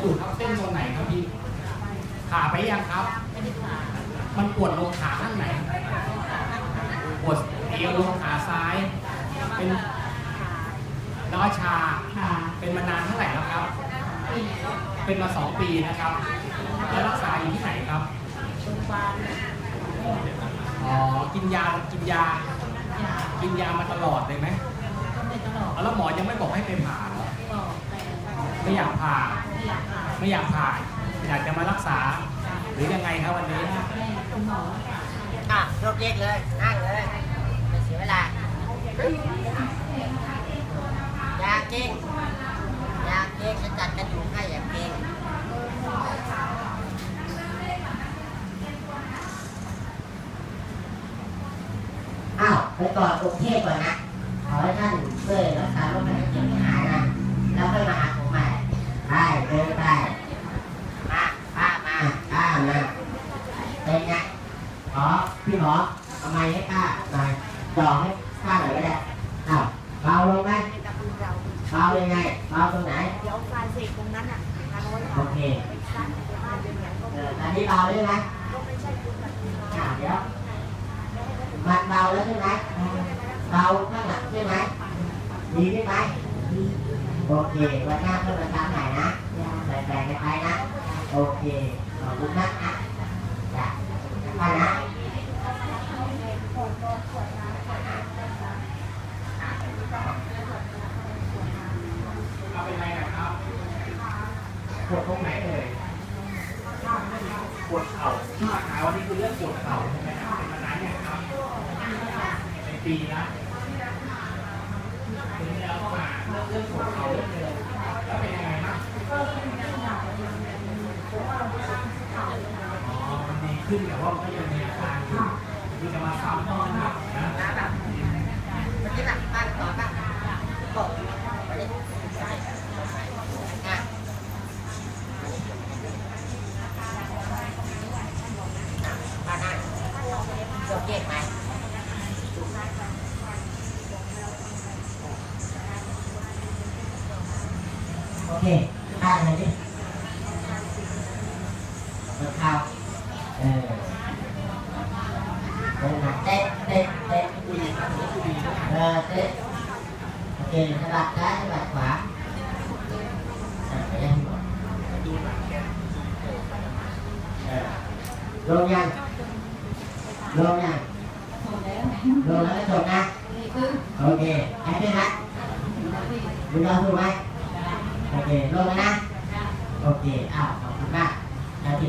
ระดูกทับเส้นตรงไหนครับพี่ขาไปยังครับไม่ได้ผ่ามันปวดลงขาข้างไหน ปวดเอวลงขาซ้าย เป็นร้อยชาผ่าเป็นมานานเท่าไหร่แล้วครับปีเป็นมาสองปีนะครับ แล้วรักษาอยู่ที่ไหนครับโรงพยาบาลอ๋อ กินยา กินยายา กินยามาตลอดเลยไหมก็ไม่ตลอดแล้วหมอยังไม่บอกให้ไปผ่าเหรอบอกแต่ไม่อยากผ่า ไม่อยากผ่าอยากจะมารักษา หรือยังไงครับวันนี้อะยกเยกเลยนั่งเลยไม่เสียเวลาอย่าเก่งอย่าเก่งฉันจัดกระดูกให้อย่าเก่งอ้าวไปก่อนกรุงเทพก่อนนะขอให้ท่านช่วยรักษาโรคภัยไข้เจ็บให้หายนะ แล้วค่อยมาหาผมใหม่ไปเดินไปมาป้ามาป้ามาเป็นไงขอ พี่หมอทำไมให้ป้าหน่อยจ่อให้ป้าหน่อยก็ได้อ้าวเบาลงไหมกับคุณเราเบายังไงเบาตรงไหนเดี๋ยวปลายเสกตรงนั้นอะทางโน้นโอเคไปสั้นไปบ้านเป็นอย่างก็เอออันนี้เบาได้ไหมก็ไม่ใช่คุณแบบนี้อ่าเดี๋ยวมันเบาแล้วใช่ไหมเบาข้างหลังใช่ไหมดีใช่ไหมโอเควันหน้าเพื่อนมาตามไหนนะแบ่งๆกันไปนะ โอเคขอบคุณนะอะจ้ะไปนะ เป็นไรนะครับปวดตรงไหนเอ่ยปวดเข่าที่มาหาวันนี้คือเรื่องปวดเข่าใช่ไหมครับเป็นมานานยังครับเป็นปีแล้วปีแล้วก็มาเรื่องเรื่องปวดเข่าเรื่องเดิมแล้วเป็นยังไงบ้างอ๋อมันดีขึ้นแต่ว่ามันก็ยังมีอาการอยู่คือจะมาซ้ำต้องหนักนะน้ำแบบเมื่อกี้แบบป้าต่อป่ะบอกไปเลยอะป้านั่งยกเยกไหม โอเคข้างไหนดิเปิดข่าวเออเดินมาเตะเตะเตะคุยกั โอเคลงแล้วนะโอเคแค่นี้นะมึงยอมพูดไหมโอเคลงแล้วนะ โอเคอ้าวขอบคุณมากแล้วที